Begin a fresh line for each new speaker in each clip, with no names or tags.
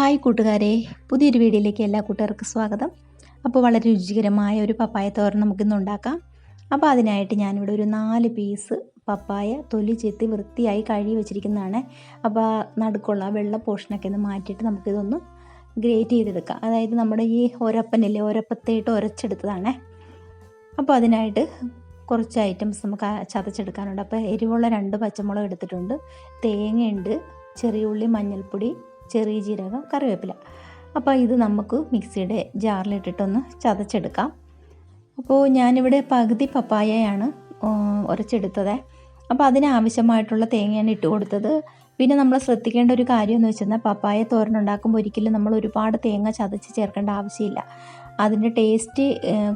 Hi കൂട്ടുകാരെ പുതിയൊരു വീഡിയോയിലേക്ക് എല്ലാ കൂട്ടുകാർക്കും സ്വാഗതം. അപ്പോൾ വളരെ രുചികരമായ ഒരു പപ്പായ തോരൻ നമുക്കിന്ന് ഉണ്ടാക്കാം. അപ്പോൾ അതിനായിട്ട് ഞാനിവിടെ ഒരു നാല് പീസ് പപ്പായ തൊലി ചെത്തി വൃത്തിയായി കഴുകി വെച്ചിരിക്കുന്നതാണ്. അപ്പോൾ നടുക്കുള്ള വെള്ള പോർഷനൊക്കെ ഒന്ന് മാറ്റിയിട്ട് നമുക്കിതൊന്ന് ഗ്രേറ്റ് ചെയ്തെടുക്കാം. അതായത് നമ്മുടെ ഈ ഒരപ്പനല്ലേ ഒരപ്പത്തേട്ട് ഉരച്ചെടുത്തതാണേ അപ്പോൾ അതിനായിട്ട് കുറച്ച് ഐറ്റംസ് നമുക്ക് ചതച്ചെടുക്കാനുണ്ട്. അപ്പോൾ എരിവുള്ള രണ്ട് പച്ചമുളക് എടുത്തിട്ടുണ്ട്. തേങ്ങയുണ്ട് ചെറിയ ഉള്ളി മഞ്ഞൾപ്പൊടി ചെറിയ ജീരകം കറിവേപ്പില. അപ്പോൾ ഇത് നമുക്ക് മിക്സിയുടെ ജാറിലിട്ടിട്ടൊന്ന് ചതച്ചെടുക്കാം. അപ്പോൾ ഞാനിവിടെ പകുതി പപ്പായയാണ് ഉരച്ചെടുത്തത്. അപ്പോൾ അതിനാവശ്യമായിട്ടുള്ള തേങ്ങയാണ് ഇട്ട് കൊടുത്തത്. പിന്നെ നമ്മൾ ശ്രദ്ധിക്കേണ്ട ഒരു കാര്യം എന്ന് വെച്ചാൽ പപ്പായ തോരൻ ഉണ്ടാക്കുമ്പോൾ ഒരിക്കലും നമ്മൾ ഒരുപാട് തേങ്ങ ചതച്ച് ചേർക്കേണ്ട ആവശ്യമില്ല. അതിന്റെ ടേസ്റ്റ്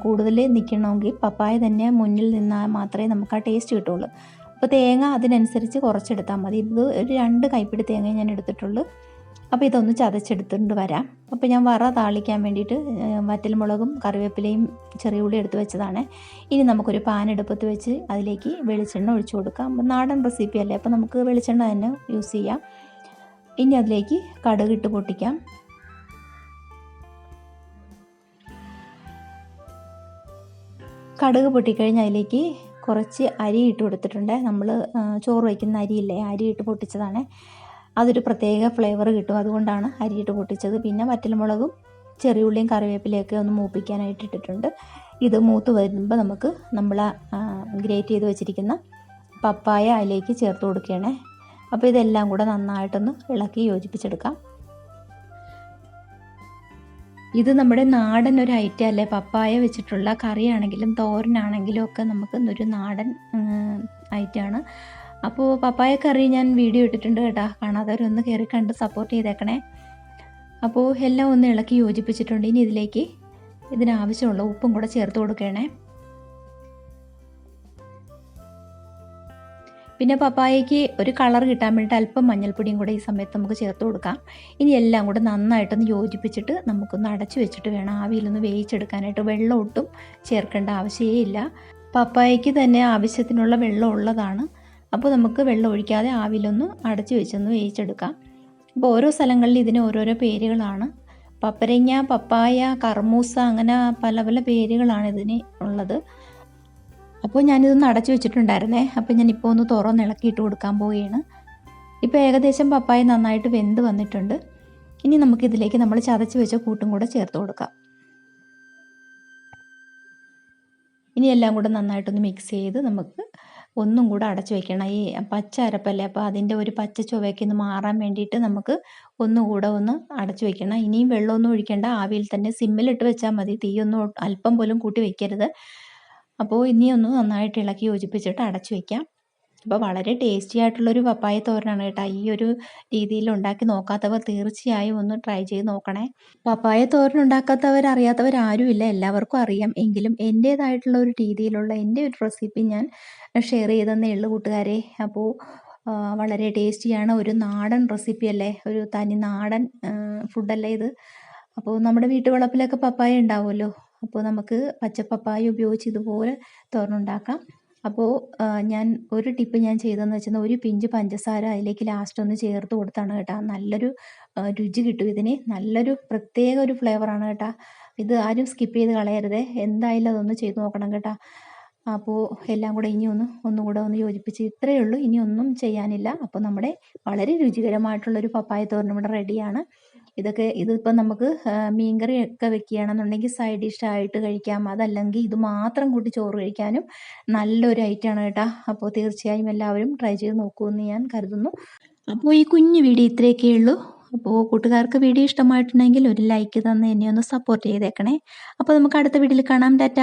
കൂടുതൽ നിൽക്കണമെങ്കിൽ പപ്പായ തന്നെ മുന്നിൽ നിന്നാൽ മാത്രമേ നമുക്ക് ആ ടേസ്റ്റ് കിട്ടുള്ളൂ. അപ്പോൾ തേങ്ങ അതിനനുസരിച്ച് കുറച്ചെടുത്താൽ മതി. ഇത് ഒരു രണ്ട് കൈപ്പിടി തേങ്ങ ഞാൻ എടുത്തിട്ടുള്ളൂ. അപ്പോൾ ഇതൊന്ന് ചതച്ചെടുത്തുകൊണ്ട് വരാം. അപ്പോൾ ഞാൻ വറ താളിക്കാൻ വേണ്ടിയിട്ട് വറ്റൽമുളകും കറിവേപ്പിലയും ചെറിയ ഉള്ളി എടുത്ത് വെച്ചതാണ്. ഇനി നമുക്കൊരു പാൻ എടുപ്പത്ത് വെച്ച് അതിലേക്ക് വെളിച്ചെണ്ണ ഒഴിച്ചു കൊടുക്കാം. നാടൻ റെസിപ്പി അല്ലേ? അപ്പോൾ നമുക്ക് വെളിച്ചെണ്ണ തന്നെ യൂസ് ചെയ്യാം. ഇനി അതിലേക്ക് കടുക് ഇട്ട് പൊട്ടിക്കാം. കടുക് പൊട്ടിക്കഴിഞ്ഞ് അതിലേക്ക് കുറച്ച് അരി ഇട്ട് കൊടുത്തിട്ടുണ്ട്. നമ്മൾ ചോറ് വയ്ക്കുന്ന അരിയില്ലേ? അരി ഇട്ട് പൊട്ടിച്ചതാണ്. അതൊരു പ്രത്യേക ഫ്ലേവർ കിട്ടും. അതുകൊണ്ടാണ് അരിയിട്ട് പൊട്ടിച്ചത്. പിന്നെ വറ്റൽമുളകും ചെറിയുള്ളിയും കറിവേപ്പിലയൊക്കെ ഒന്ന് മൂപ്പിക്കാനായിട്ട് ഇട്ടിട്ടുണ്ട്. ഇത് മൂത്ത് വരുമ്പോൾ നമുക്ക് നമ്മൾ ഗ്രേറ്റ് ചെയ്ത് വെച്ചിരിക്കുന്ന പപ്പായ അതിലേക്ക് ചേർത്ത് കൊടുക്കുകയാണേ. അപ്പോൾ ഇതെല്ലാം കൂടെ നന്നായിട്ടൊന്ന് ഇളക്കി യോജിപ്പിച്ചെടുക്കാം. ഇത് നമ്മുടെ നാടൻ ഒരു ഐറ്റം അല്ലേ? പപ്പായ വെച്ചിട്ടുള്ള കറിയാണെങ്കിലും തോരനാണെങ്കിലും ഒക്കെ നമുക്ക് ഒരു നാടൻ ഐറ്റമാണ് അപ്പോൾ പപ്പായ കറി ഞാൻ വീഡിയോ ഇട്ടിട്ടുണ്ട് കേട്ടോ. കാണാത്തവരൊന്ന് കയറി കണ്ട് സപ്പോർട്ട് ചെയ്തേക്കണേ. അപ്പോൾ എല്ലാം ഒന്ന് ഇളക്കി യോജിപ്പിച്ചിട്ടുണ്ട്. ഇനി ഇതിലേക്ക് ഇതിനാവശ്യമുള്ള ഉപ്പും കൂടെ ചേർത്ത് കൊടുക്കണേ. പിന്നെ പപ്പായയ്ക്ക് ഒരു കളർ കിട്ടാൻ വേണ്ടിയിട്ട് അല്പം മഞ്ഞൾപ്പൊടിയും കൂടെ ഈ സമയത്ത് നമുക്ക് ചേർത്ത് കൊടുക്കാം. ഇനി എല്ലാം കൂടെ നന്നായിട്ടൊന്ന് യോജിപ്പിച്ചിട്ട് നമുക്കൊന്ന് അടച്ചു വെച്ചിട്ട് വേണം. ആവിയിലൊന്ന് വേവിച്ചെടുക്കാനായിട്ട് വെള്ളം ഒട്ടും ചേർക്കേണ്ട ആവശ്യമേ ഇല്ല. പപ്പായയ്ക്ക് തന്നെ ആവശ്യത്തിനുള്ള വെള്ളം ഉള്ളതാണ്. അപ്പോൾ നമുക്ക് വെള്ളം ഒഴിക്കാതെ ആവിലൊന്ന് അടച്ചു വെച്ചൊന്ന് വേവിച്ചെടുക്കാം. അപ്പോൾ ഓരോ സ്ഥലങ്ങളിൽ ഇതിന് ഓരോരോ പേരുകളാണ്. പപ്പരങ്ങ പപ്പായ കർമൂസ അങ്ങനെ പല പല പേരുകളാണ് ഇതിന് ഉള്ളത്. അപ്പോൾ ഞാനിതൊന്ന് അടച്ചു വെച്ചിട്ടുണ്ടായിരുന്നേ. അപ്പോൾ ഞാൻ ഇപ്പോൾ ഒന്ന് തുറന്ന് ഇളക്കിയിട്ട് കൊടുക്കാൻ പോവുകയാണ്. ഇപ്പോൾ ഏകദേശം പപ്പായ നന്നായിട്ട് വെന്ത് വന്നിട്ടുണ്ട്. ഇനി നമുക്കിതിലേക്ക് നമ്മൾ ചതച്ച് വെച്ച കൂട്ടും കൂടെ ചേർത്ത് കൊടുക്കാം. ഇനി എല്ലാം കൂടെ നന്നായിട്ടൊന്ന് മിക്സ് ചെയ്ത് നമുക്ക് ഒന്നും കൂടെ അടച്ചു വെക്കണം. ഈ പച്ച അരപ്പല്ലേ? അപ്പോൾ അതിന്റെ ഒരു പച്ച ചുവയ്ക്ക് ഒന്ന് മാറാൻ വേണ്ടിയിട്ട് നമുക്ക് ഒന്നുകൂടെ ഒന്ന് അടച്ചു വെക്കണം. ഇനിയും വെള്ളമൊന്നും ഒഴിക്കേണ്ട. ആവിയിൽ തന്നെ സിമ്മിലിട്ട് വെച്ചാൽ മതി. തീയൊന്നും അല്പം പോലും കൂട്ടി വെക്കരുത്. അപ്പോൾ ഇനിയൊന്ന് നന്നായിട്ട് ഇളക്കി യോജിപ്പിച്ചിട്ട് അടച്ചു വയ്ക്കാം അപ്പോൾ വളരെ ടേസ്റ്റി ആയിട്ടുള്ളൊരു പപ്പായ തോരനാണ് കേട്ടോ. ഈ ഒരു രീതിയിൽ ഉണ്ടാക്കി നോക്കാത്തവർ തീർച്ചയായും ഒന്ന് ട്രൈ ചെയ്ത് നോക്കണേ. പപ്പായ തോരൻ ഉണ്ടാക്കാത്തവർ അറിയാത്തവർ ആരുമില്ല എല്ലാവർക്കും അറിയാം. എങ്കിലും എന്റേതായിട്ടുള്ള ഒരു രീതിയിലുള്ള എന്റെ ഒരു റെസിപ്പി ഞാൻ ഷെയർ ചെയ്തെന്നേ ഉള്ളൂ കൂട്ടുകാരെ. അപ്പോൾ വളരെ ടേസ്റ്റിയാണ്. ഒരു നാടൻ റെസിപ്പി അല്ലേ? ഒരു തനി നാടൻ ഫുഡല്ലേ ഇത്? അപ്പോൾ നമ്മുടെ വീട്ടുവളപ്പിലൊക്കെ പപ്പായ ഉണ്ടാവുമല്ലോ. അപ്പോൾ നമുക്ക് പച്ചപ്പപ്പായ ഉപയോഗിച്ച് ഇതുപോലെ തോരനുണ്ടാക്കാം അപ്പോൾ ഞാൻ ഒരു ടിപ്പ് ഞാൻ ചെയ്തതെന്ന് വെച്ചാൽ ഒരു പിഞ്ച് പഞ്ചസാര അതിലേക്ക് ലാസ്റ്റ് ഒന്ന് ചേർത്ത് കൊടുത്താണ് കേട്ടോ. നല്ലൊരു രുചി കിട്ടും ഇതിന്. നല്ലൊരു പ്രത്യേക ഒരു ഫ്ലേവറാണ് കേട്ടോ. ഇത് ആരും സ്കിപ്പ് ചെയ്ത് കളയരുത്. എന്തായാലും അതൊന്ന് ചെയ്ത് നോക്കണം കേട്ടോ. അപ്പോൾ എല്ലാം കൂടെ ഇനി ഒന്ന് ഒന്നുകൂടെ ഒന്ന് യോജിപ്പിച്ച് ഇത്രയേ ഉള്ളൂ. ഇനി ഒന്നും ചെയ്യാനില്ല. അപ്പോൾ നമ്മുടെ വളരെ രുചികരമായിട്ടുള്ളൊരു പപ്പായ തോരൻ ഇവിടെ റെഡിയാണ് ഇതൊക്കെ ഇതിപ്പോൾ നമുക്ക് മീൻകറി ഒക്കെ വെക്കുകയാണെന്നുണ്ടെങ്കിൽ സൈഡ് ഡിഷായിട്ട് കഴിക്കാം. അതല്ലെങ്കിൽ ഇത് മാത്രം കൂട്ടി ചോറ് കഴിക്കാനും നല്ലൊരു ഐറ്റമാണ് കേട്ടോ. അപ്പോൾ തീർച്ചയായും എല്ലാവരും ട്രൈ ചെയ്ത് നോക്കുമെന്ന് ഞാൻ കരുതുന്നു. അപ്പോൾ ഈ കുഞ്ഞു വീഡിയോ ഇത്രയൊക്കെ ഉള്ളൂ. അപ്പോൾ കൂട്ടുകാർക്ക് വീഡിയോ ഇഷ്ടമായിട്ടുണ്ടെങ്കിൽ ഒരു ലൈക്ക് തന്ന് എന്നെ ഒന്ന് സപ്പോർട്ട് ചെയ്തേക്കണേ. അപ്പോൾ നമുക്ക് അടുത്ത വീഡിയോയിൽ കാണാം. ടാറ്റ.